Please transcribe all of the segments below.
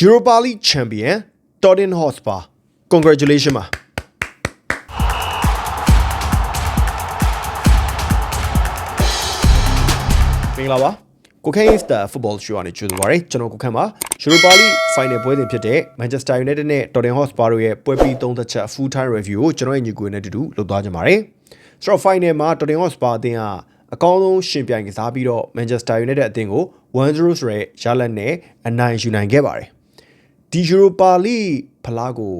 Europa League champion Tottenham Hotspur congratulations ပါမင်္ဂလာပါကိုခန့် is the football show အနေကြိုဆိုပါရစေကျွန်တော်ကိုခန့်ပါ Europa League final ပွဲစဉ်ဖြစ်တဲ့ Manchester United နဲ့ Tottenham Hotspur တို့ရဲ့ပွဲပြီးသုံးသက်ချက် full time review ကိုကျွန်တော်ရဲ့ညီကိုနဲ့အတူတူလုပ်သွားကြပါမယ်ဆိုတော့ final မှာ Tottenham Hotspur အသင်းကအကောင်းဆုံးရှင်ပြိုင်ကစားပြီးတော့ Manchester United အသင်းကို1-0ဆိုတဲ့ရလဒ်နဲ့အနိုင်ယူနိုင်ခဲ့ပါတယ် ဒီ Europa League ဖလားကို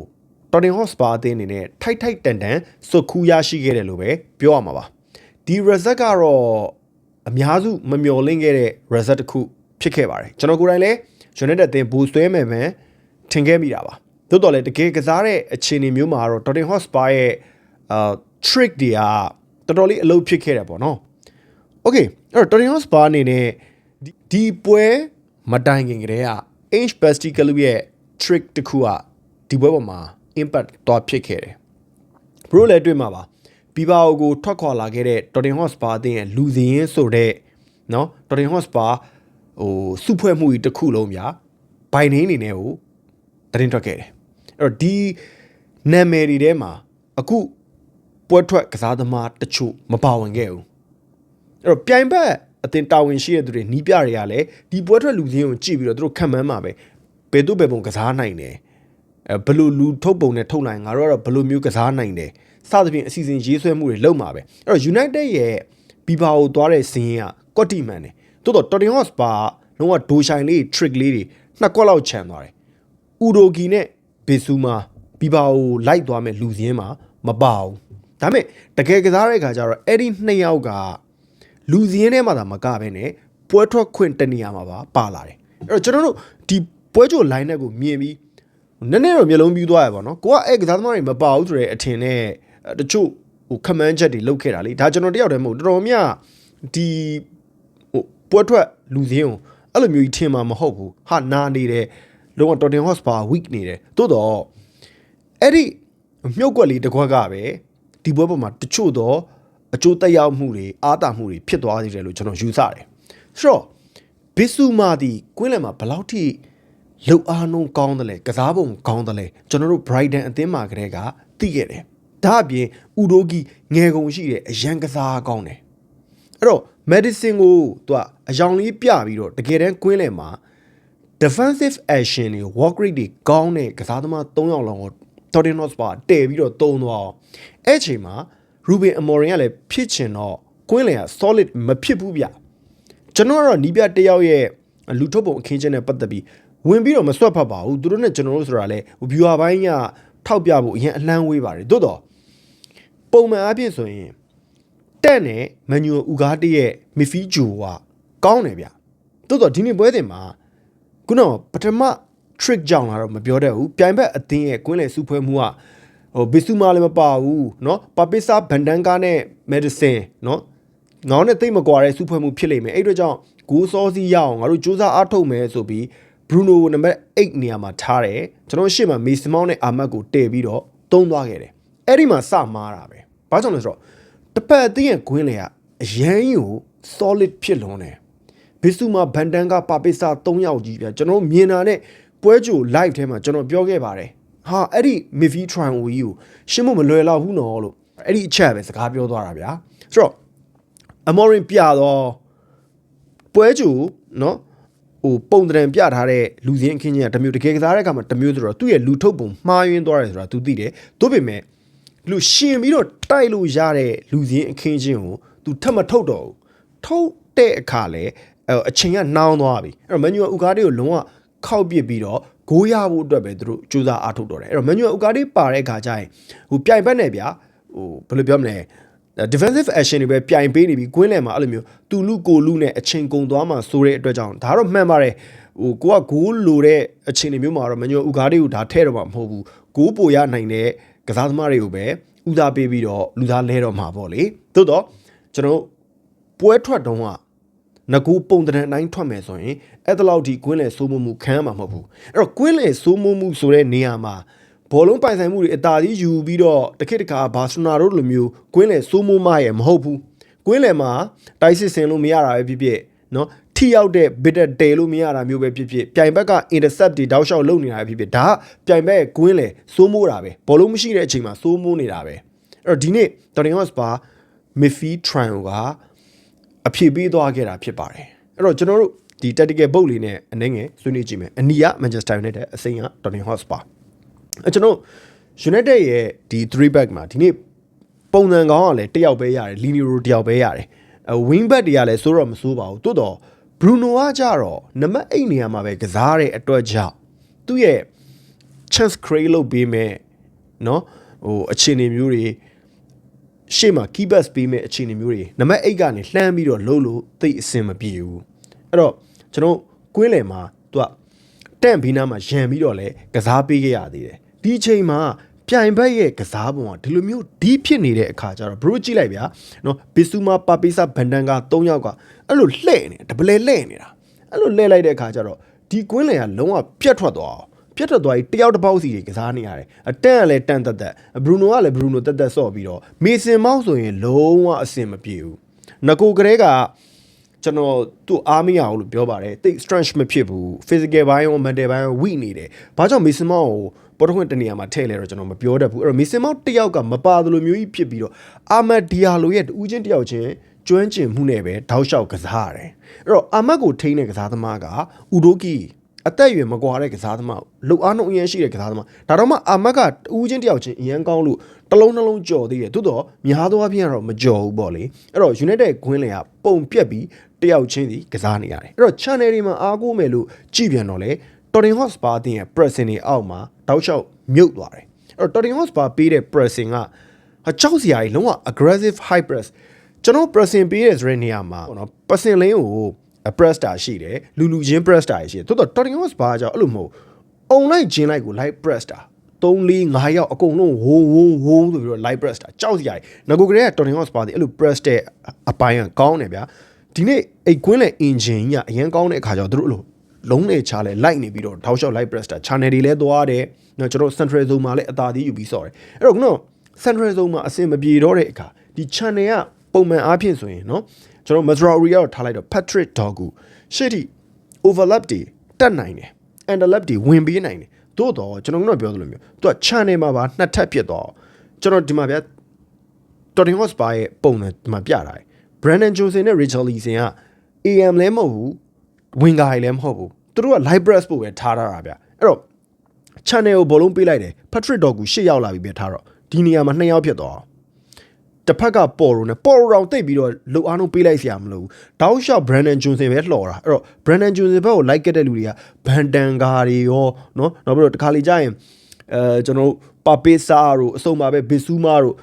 Tottenham Hotspur အသင်းအနေနဲ့ထိုက်ထိုက်တန်တန်စွတ်ခူးရရှိခဲ့တယ်လို့ပဲပြောရမှာပါဒီ result ကတော့အများစုမမျှော်လင့်ခဲ့တဲ့ result တစ်ခုဖြစ်ခဲ့ပါတယ်ကျွန်တော်ကိုယ်တိုင်လည်း United အသင်းဘူဆွဲမယ်ပဲထင်ခဲ့မိတာပါသို့တော်လည်းတကယ်ကစားတဲ့အခြေအနေမျိုးမှာတော့ Tottenham Hotspur ရဲ့အာ trick တွေကတော်တော်လေးအလုပ်ဖြစ်ခဲ့တယ်ပေါ့နော် Okay အဲ့တော့ Tottenham Hotspur အနေနဲ့ဒီဒီပွဲမတိုင်ခင်ကတည်းက H Basti Club ရဲ့ trick တစ်ခုကဒီပွဲပေါ်မှာ impact တော့ဖြစ်ခဲ့တယ်။ Bro လည်းတွေ့မှာပါ။ Bilbao ကိုထွက်ခွာလာခဲ့တဲ့ Tottenham Hotspur အသင်းရဲ့လူစီရင်ဆိုတဲ့နော် Tottenham Hotspur ဟိုစုဖွဲ့မှုကြီးတစ်ခုလုံးဗျာဘိုင်နေအနေနဲ့ကိုတင်းထွက်ခဲ့တယ်။အဲ့တော့ဒီနာမည်တွေထဲမှာအခုပွဲထွက်ကစားသမားတချို့မပါဝင်ခဲ့ဘူး။အဲ့တော့ပြိုင်ဘက်အတင်တာဝန်ရှိတဲ့သူတွေနီးပြတွေကလည်းဒီပွဲထွက်လူစင်းကိုကြည့်ပြီးတော့သူတို့ခံမှန်းမှာပဲ ဘယ်သူဘယ်ပုံကစားနိုင်တယ်အဲဘယ်လိုလူထုတ်ပုံနဲ့ထုတ်နိုင်ငါတို့ကတော့ဘယ်လိုမျိုးကစားနိုင်တယ်စသဖြင့်အစီအစဉ်ရေးဆွဲမှုတွေလုပ်မှာပဲအဲ့တော့ United ရဲ့ဘီဘာကိုသွားတဲ့စင်းကကွက်တီမန်တယ်တိုးတော့ Tottenham Hotspur လုံးဝဒိုရှိုင်လေး trick လေးတွေနှစ်ကွက်လောက်ခြံသွားတယ်ဥဒိုဂီနဲ့ဘေဆူမာဘီဘာကိုလိုက်သွားမဲ့လူစင်းမှာမပါဘူးဒါပေမဲ့တကယ်ကစားတဲ့အခါကျတော့အဲ့ဒီနှစ်ယောက်ကလူစင်းထဲမှာသာမကပဲနဲ့ပွဲထွက်ခွင့်တနေရာမှာပါပါလာတယ်အဲ့တော့ကျွန်တော်တို့ဒီ ပွဲကြို line နဲ့ကိုမြင်ပြီးနည်းနည်းတော့မျိုးလုံးပြူးသွားရပါတော့ကိုကအဲ့ကစားသမားတွေမပါဘူးဆိုတဲ့အထင်နဲ့တချို့ဟိုခမန်းချက်တွေလုတ်ခဲ့တာလေဒါကျွန်တော်တယောက်တည်းမဟုတ်တော်တော်များဒီဟိုပွဲထွက်လူစင်းကိုအဲ့လိုမျိုးကြီးထင်မှာမဟုတ်ဘူးဟာနာနေတယ်လုံးဝ Tottenham Hotspur weak နေတယ်သို့တော့အဲ့ဒီမြုပ်ကွက်လေးတစ်ခွက်ကပဲဒီပွဲပေါ်မှာတချို့တော့အကျိုးတက်ရောက်မှုတွေအားတာမှုတွေဖြစ်သွားသေးတယ်လို့ကျွန်တော်ယူဆတယ်ဆိုတော့ဘစ်ဆူမာဒီကွင်းလယ်မှာဘယ်လောက်ထိ လှုပ်အားနှုံးကောင်းတယ်လဲကစားပုံကောင်းတယ်လဲကျွန်တော်တို့ Brighton အသင်းမှာကတည်းကသိခဲ့တယ်ဒါအပြင်ဥဒိုဂီငယ်ကုန်ရှိတယ်အရန်ကစားကောင်းတယ်အဲ့တော့ medicine ကိုသူကအယောင်လေးပြပြီးတော့တကယ်တမ်းကွင်းလယ်မှာ defensive action တွေ work rate တွေကောင်းတဲ့ကစားသမား၃ယောက်လောက်ကို Tottenham Hotspur တည်ပြီးတော့တုံးသွားအောင်အဲ့အချိန်မှာ Ruben Amorim ကလည်းဖြစ်ချင်တော့ကွင်းလယ်က solid မဖြစ်ဘူးဗျကျွန်တော်ကတော့နီးပြတယောက်ရဲ့လူထုတ်ပုံအခင်းချင်းနဲ့ပတ်သက်ပြီး ဝင်ပြီးတော့မဆွတ်ဖတ်ပါဘူးသူတို့နဲ့ကျွန်တော်တို့ဆိုတာလဲ viewer ဘိုင်းကထောက်ပြဖို့အရင်အလန်းဝေးပါတယ်သို့တော့ပုံမှန်အဖြစ်ဆိုရင်တက်နဲ့မန်နျူအူဂါတီရဲ့မီဖီဂျိုကကောင်းတယ်ဗျသို့တော့ဒီနေ့ပွဲတင်မှာခုနကပထမ trick ကြောင့်လာတော့မပြောတတ်ဘူးပြိုင်ဘက်အသင်းရဲ့ကွင်းလယ်စုဖွဲမှုကဟိုဘီဆူမာလည်းမပါဘူးเนาะပါပစ်စာဘန်ဒန်ကာနဲ့မက်ဒီဆင်เนาะငေါင်းနဲ့တိတ်မကွာတဲ့စုဖွဲ့မှုဖြစ်လိမ့်မယ်အဲ့အတွက်ကြောင့်ဂိုးစောစီးရအောင်ငါတို့စူးစမ်းအားထုတ်မယ်ဆိုပြီး ဘရူနိုနံပါတ်8နေရာမှာထားတယ်ကျွန်တော်ရှေ့မှာမေစမောင်းနဲ့အာမတ်ကိုတည်ပြီးတော့တုံးသွားခဲ့တယ်အဲ့ဒီမှာစမားတာပဲဘာကြောင့်လဲဆိုတော့တစ်ဖက်အသင်းရဲ့ကွင်းလေကအရန်ကြီးကို solid ဖြစ်လွန်တယ်ဘစ်ဆူမာဘန်တန်ကပါပစ်စာ3ယောက်ကြီးပြကျွန်တော်မြင်တာနဲ့ပွဲကြို live ထဲမှာကျွန်တော်ပြောခဲ့ပါတယ်ဟာအဲ့ဒီ Mivi Trial ကြီးကိုရှင်းမမလွယ်တော့ဘူးနော်လို့အဲ့ဒီအချက်ပဲစကားပြောသွားတာဗျာဆိုတော့အမော်ရင်ပြတော့ပွဲကြိုနော် ဟိုပုံတံပြထားတဲ့လူစင်းအခင်းကြီးကတမျိုးတကယ်ကစားတဲ့အခါမှာတမျိုးဆိုတော့သူ့ရဲ့လူထုတ်ပုံမှားယွင်းသွားတယ်ဆိုတာ तू သိတယ်သို့ပေမဲ့လူရှင်ပြီးတော့တိုက်လို့ရတဲ့လူစင်းအခင်းချင်းကို तू ထပ်မထုတ်တော့ဘူးထုတ်တဲ့အခါလဲအချိန်ကနှောင်းသွားပြီအဲ့တော့မန်နျူဥကားတွေကိုလုံးဝခောက်ပစ်ပြီးတော့ဂိုးရဖို့အတွက်ပဲသူတို့ကြိုးစားအားထုတ်တော့တယ်အဲ့တော့မန်နျူဥကားတွေပါတဲ့အခါကျရင်ဟိုပြိုင်ဘက်နဲ့ဗျာဟိုဘယ်လိုပြောမလဲ defensive action တွေပဲပြိုင်ပေးနေပြီးကွင်းလယ်မှာအဲ့လိုမျိုးတူလူကိုလူနဲ့အချိန်ကုန်သွားမှဆိုတဲ့အတွက်ကြောင့်ဒါတော့မှန်ပါတယ်ဟိုကိုကဂိုးလိုတဲ့အခြေအနေမျိုးမှာတော့မညိုဥကားတွေကိုဒါထဲတော့မှာမဟုတ်ဘူးဂိုးပိုရနိုင်တဲ့ကစားသမားတွေကိုပဲဥစားပေးပြီးတော့လူသားလဲတော့မှာပေါ့လေသို့တော့ကျွန်တော်ပွဲထွက်တုံးကငကူပုံတံအတိုင်းထွက်မယ်ဆိုရင်အဲ့ဒါလောက်ဒီကွင်းလယ်စိုးမိုးမှုခံရမှာမဟုတ်ဘူးအဲ့တော့ကွင်းလယ်စိုးမိုးမှုဆိုတဲ့နေရာမှာ ဘောလုံးပိုင်ဆိုင်မှုတွေအသာကြီးယူပြီးတော့တခိတခါဘာစနာတို့လိုမျိုးကွင်းလယ်စိုးမိုးမရဲ့မဟုတ်ဘူးကွင်းလယ်မှာတိုက်စစ်ဆင်လို့မရတာပဲဖြစ်ဖြစ်နော်ထိထိရောက်တဲ့ bitter တဲလို့မရတာမျိုးပဲဖြစ်ဖြစ်ပြိုင်ဘက်က intercept တွေတောက်လျှောက်လုပ်နေတာပဲဖြစ်ဖြစ်ဒါကပြိုင်ဘက်ရဲ့ကွင်းလေစိုးမိုးတာပဲဘောလုံးမရှိတဲ့အချိန်မှာစိုးမိုးနေတာပဲအဲ့တော့ဒီနေ့ Tottenham Hotspur midfield trial ကအဖြေပေးသွားခဲ့တာဖြစ်ပါတယ်အဲ့တော့ကျွန်တော်တို့ဒီ tactical book လေးနဲ့အနှင်းငယ်ဆွေးနွေးကြည့်မယ်အနီက Manchester United အစိမ်းက Tottenham Hotspur အဲ ကျွန်တော် United ရဲ့ဒီ3 back မှာဒီနေ့ပုံစံကောင်းကလည်းတယောက်ပဲရတယ်လီနီရိုတယောက်ပဲရတယ်အဲ wing back တွေကလည်းစိုးတော့မစိုးပါဘူးတိုးတော့ Bruno ကကြတော့နံပါတ်8နေရာမှာပဲကစားတဲ့အတွက်ကြောင့်သူ့ရဲ့ chance create လုပ်ပေးမဲ့เนาะဟိုအခြေအနေမျိုးတွေရှေ့မှာ key pass ပေးမဲ့အခြေအနေမျိုးတွေနံပါတ်8ကနေလှမ်းပြီးတော့လှုပ်လို့သိအဆင်မပြေဘူးအဲ့တော့ကျွန်တော်ကွင်းလယ်မှာသူကတန့်ဘီနာမှာရံပြီးတော့လဲကစားပေးခဲ့ရသေးတယ် ဒီအချိန်မှာပြိုင်ဘက်ရဲ့ကစားပုံကဒီလိုမျိုးဒီဖြစ်နေတဲ့အခါကျတော့ဘရိုကြည့်လိုက်ဗျာနော်ဘီဆူမာပါပိစာဘန်ဒန်က3ယောက်ကအဲ့လိုလှဲ့နေဒပလဲလှဲ့နေတာအဲ့လိုလှဲ့လိုက်တဲ့အခါကျတော့ဒီကွင်းလယ်ကလုံးဝပြတ်ထွက်သွားအောင်ပြတ်ထွက်သွားပြီးတယောက်တစ်ပေါက်စီတွေကစားနေရတယ်အတန့်ကလည်းတန့်တက်တက်ဘရူနိုကလည်းဘရူနိုတက်တက်ဆော့ပြီးတော့မေဆင်မောက်ဆိုရင်လုံးဝအဆင်မပြေဘူးနကိုကလေးက ကျွန်တော်သူ့အားမရအောင်လို့ပြောပါတယ်တိတ် strength မဖြစ်ဘူး physical ဘိုင်းရော mental ဘိုင်းရော weak နေတယ်ဘာကြောင့်မေဆင်မောက်ကိုပေါ်တော့ခွင့်တနေရာမှာထည့်လဲတော့ကျွန်တော်မပြောတတ်ဘူးအဲ့တော့မေဆင်မောက်တယောက်ကမပါသလိုမျိုးကြီးဖြစ်ပြီးတော့အာမတ်ဒီယာလိုရဲ့တူးချင်းတယောက်ချင်းကျွမ်းကျင်မှုနဲ့ပဲတောက်လျှောက်ကစားရတယ်အဲ့တော့အာမတ်ကိုထိန်းတဲ့ကစားသမားကဥဒိုကီ အသက်အရွယ်မကွာတဲ့ကစားသမားလှုပ်အားနှုံအရင်ရှိတဲ့ကစားသမားဒါတော့မှအာမတ်ကတူးချင်းတယောက်ချင်းအရန်ကောင်းလို့တစ်လုံးနှလုံးကြော်သေးတယ်သို့တော့များသောအားဖြင့်ကတော့မကြော်ဘူးပေါ့လေအဲ့တော့ United ဂွင်းလေကပုံပြက်ပြီးတယောက်ချင်းစီကစားနေရတယ်အဲ့တော့ channel တွေမှာအားကိုးမယ်လို့ကြည့်ပြန်တော့လေ Tottenham Hotspur အသင်းရဲ့ pressing တွေအောက်မှာတောက်လျှောက်မြုပ်သွားတယ်အဲ့တော့ Tottenham Hotspur ပေးတဲ့ pressing ကဟာကြောက်စရာကြီးလုံးဝ aggressive high press ကျွန်တော် pressing ပေးတဲ့ဆိုတဲ့နေရာမှာပေါ့နော် pressing lane ကို press တာရှိတယ်လူလူချင်း press တာရှိတယ်သို့တော့ Tottenham Hotspur ကကြောက်အဲ့လိုမဟုတ်အုံလိုက်ချင်းလိုက်ကို live press တာ3 4 5ရောက်အကုန်လုံးဝုန်းဝုန်းဝုန်းဆိုပြီးတော့ live press တာကြောက်စရာကြီးငကိုကလေးက Tottenham Hotspur ဒီအဲ့လို press တဲ့အပိုင်းကကောင်းတယ်ဗျာဒီနေ့အိတ်ကွင်းလေ engine ကြီးကအရင်ကောင်းတဲ့အခါကျတော့တို့အဲ့လိုလုံးနေချလဲလိုက်နေပြီးတော့ထောက်လျှောက် live press တာ channel တွေလည်းသွားတယ်နော်ကျွန်တော် central zone မှာလည်းအသာသေးယူပြီးဆော့တယ်အဲ့တော့ခုန central zone မှာအဆင်မပြေတော့တဲ့အခါဒီ channel က ပုံမှန်အားဖြင့်ဆိုရင်နော်ကျွန်တော် Mazraoui ကတော့ထားလိုက်တော့ Patrick Dogu ရှေ့ထိ overlap တွေတက်နိုင်တယ် underlap တွေဝင်ပေးနိုင်တယ်သို့တော့ကျွန်တော်ကတော့ပြောသလိုမျိုးသူက channel မှာပါနှစ်ထပ်ဖြစ်သွားကျွန်တော်ဒီမှာဗျ Tottenham Hotspur ရဲ့ပုံနဲ့ဒီမှာပြတာ Brandon Johnson နဲ့ Rachel Leeson က AM လည်းမဟုတ်ဘူး winger လည်းမဟုတ်ဘူးသူတို့က live press ပို့ပဲထားထားတာဗျအဲ့တော့ channel ကိုဘောလုံးပေးလိုက်တယ် Patrick Dogu ရှေ့ရောက်လာပြီပဲထားတော့ဒီနေရာမှာနှစ်ယောက်ဖြစ်သွားအောင် တစ်ဖက်ကပေါ်ရိုနဲ့ပေါ်ရိုတောင်တိတ်ပြီးတော့လှုပ်အားလုံးပေးလိုက်စရာမလိုဘူးတောက်လျှောက် Brandon Johnson ပဲလှော်တာအဲ့တော့ Brandon Johnson ဘက်ကို like ခဲ့တဲ့လူတွေကဘန်တန်ကာတွေရောเนาะနောက်ပြီးတော့တခါလေကြာရင်အဲကျွန်တော်တို့ပါပေစာတို့အစုံပါပဲဘစ်ဆူမာတို့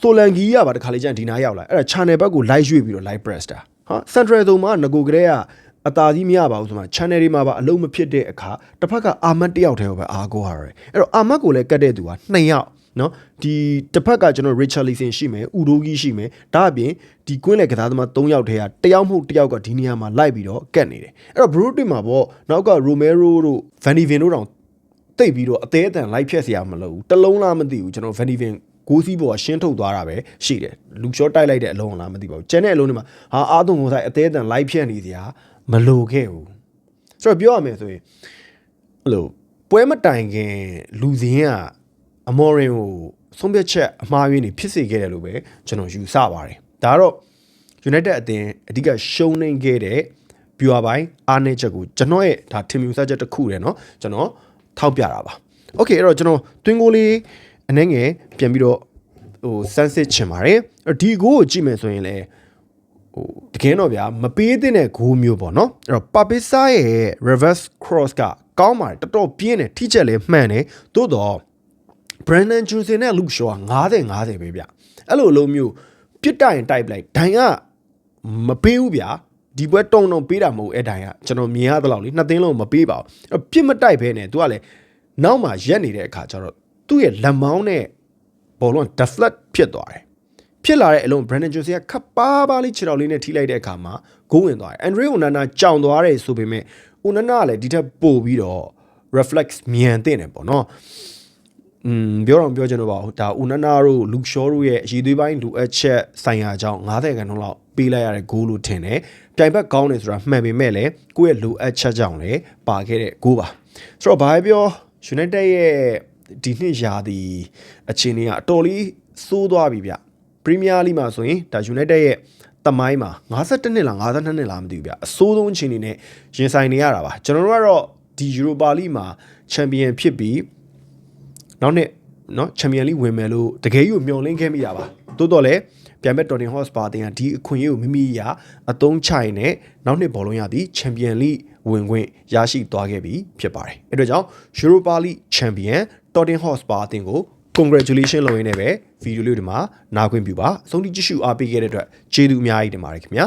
ဆိုလန်ဂီကပါတခါလေကြာရင်ဒီနားရောက်လာအဲ့ဒါ channel ဘက်ကို like ရွေ့ပြီးတော့ like press တာဟာ central zone မှာငကိုကလေးကအသာကြီးမရပါဘူးဆိုမှ channel တွေမှာပါအလုံးမဖြစ်တဲ့အခါတစ်ဖက်ကအာမတ်တယောက်တည်းကိုပဲအားကိုးရတယ်အဲ့တော့အာမတ်ကိုလည်းကတ်တဲ့သူက2ယောက် နော်ဒီတစ်ဖက်ကကျွန်တော် Richard Leeson ရှိမယ်ဥဒိုဂီရှိမယ်ဒါအပြင်ဒီကွင်းလေကစားသမား3ယောက်ထဲကတယောက်မဟုတ်တယောက်ကဒီနေရာမှာလိုက်ပြီးတော့ကတ်နေတယ်အဲ့တော့ Bro တွေမှာပေါ့နောက်က Romero တို့ Van de Ven တို့တောင်တိတ်ပြီးတော့အသေးအတန်လိုက်ဖြတ်เสียမလို့တလုံးလားမသိဘူးကျွန်တော် Van de Ven ကိုစီးပေါ်ကရှင်းထုတ်သွားတာပဲရှိတယ်လူချောတိုက်လိုက်တဲ့အလုံးလားမသိပါဘူးကျန်တဲ့အလုံးတွေမှာဟာအာသုံးကိုဆိုင်အသေးအတန်လိုက်ဖြတ်နေစရာမလိုခဲ့ဘူးဆိုတော့ပြောရမယ်ဆိုရင်အဲ့လိုပွဲမတိုင်ခင်လူစင်းက အမော်ရင်ကိုဆုံးဖြတ်ချက်အမှားယွင်းနေဖြစ်စေခဲ့တယ်လို့ပဲကျွန်တော်ယူဆပါတယ်ဒါကတော့ United အသင်းအဓိကရှုံးနေခဲ့တဲ့ viewer ပိုင်းအားနည်းချက်ကိုကျွန်တော်ရဲ့ဒါထင်မြင်ဆချက်တစ်ခုတယ်เนาะကျွန်တော်ထောက်ပြတာပါ Okay အဲ့တော့ကျွန်တော်တွင်းကိုလေးအနှဲငယ်ပြန်ပြီးတော့ဟိုစမ်းစစ်ချင်ပါတယ်အဲ့ဒီကိုကိုကြည့်မယ်ဆိုရင်လည်းဟိုတကယ်တော့ဗျာမပေးသင့်တဲ့ဂိုးမျိုးပေါ့နော်အဲ့တော့ပါပစ်စာရဲ့ reverse cross ကကောင်းပါတယ်တော်တော်ပြင်းတယ်ထိချက်လည်းမှန်တယ်သို့တော့ Brandon Johnson နဲ့ Luke Shaw က90 90ပဲဗျအဲ့လိုလိုမျိုးပြစ်တိုင်တိုက်လိုက်ဒိုင်ကမပေးဘူးဗျာဒီဘွဲတုံတုံပေးတာမဟုတ်အဲ့ဒိုင်ကကျွန်တော်မြင်ရသလောက်လေနှစ်သိန်းလုံးမပေးပါဘူးအဲ့ပြစ်မတိုက်ဘဲနဲ့ तू ကလည်းနောက်မှရက်နေတဲ့အခါကျတော့သူ့ရဲ့လက်မောင်းနဲ့ဘောလုံး deflect ဖြစ်သွားတယ်ဖြစ်လာတဲ့အလုံး Brandon Johnson ကခပ်ပါးပါးလေးခြေတော်လေးနဲ့ထိလိုက်တဲ့အခါမှာဂိုးဝင်သွားတယ် Andre Onana ကြောင်သွားတယ်ဆိုပေမဲ့ Onana ကလည်းဒီထက်ပိုပြီးတော့ reflex မြန်တဲ့တယ်ပေါ့နော် อืมပြောတော့ပြောချင်တော့ပါဘူးဒါဦးနနာတို့လူရှောတို့ရဲ့အရေးသွေးပိုင်းလူအပ်ချက်ဆိုင်ရာကြောင့်90ခန်းလုံးလောက်ပေးလိုက်ရတဲ့ goal လို့ထင်တယ်ပြိုင်ဘက်ကောင်းတယ်ဆိုတာမှန်ပေမဲ့လည်းကိုယ့်ရဲ့လိုအပ်ချက်ကြောင့်လည်းပါခဲ့တဲ့ goal ပါဆိုတော့ဘာပဲပြော United ရဲ့ဒီနှစ်ရာသီအခြေအနေကအတော်လေးစိုးသွားပြီဗျပရီးမီးယားလိမှာဆိုရင်ဒါ United ရဲ့တမိုင်းမှာ52နှစ်လား52နှစ်လားမသိဘူးဗျအဆိုးဆုံးအခြေအနေနဲ့ရင်ဆိုင်နေရတာပါကျွန်တော်တို့ကတော့ဒီ Europa League မှာချန်ပီယံဖြစ်ပြီး နောက်နှစ်နော်ချန်ပီယံလိဝင်မယ်လို့တကယ်ကြီးကိုမျှော်လင့်ခဲ့မိတာပါတိုးတော့လည်းပြန်မဲ့ Tottenham Hotspur တင်ကဒီအခွင့်အရေးကိုမိမိရအသုံးချရင်နဲ့နောက်နှစ်ဘောလုံးရသည်ချန်ပီယံလိဝင်ခွင့်ရရှိသွားခဲ့ပြီဖြစ်ပါတယ်အဲဒါကြောင့် Europa League Champion Tottenham Hotspur အသင်းကို congratulation လုပ်ရင်းနဲ့ပဲဗီဒီယိုလေးဒီမှာနားခွင့်ပြုပါအဆုံးထိကြည့်ရှုအားပေးခဲ့တဲ့အတွက်ကျေးဇူးအများကြီးတင်ပါတယ်ခင်ဗျာ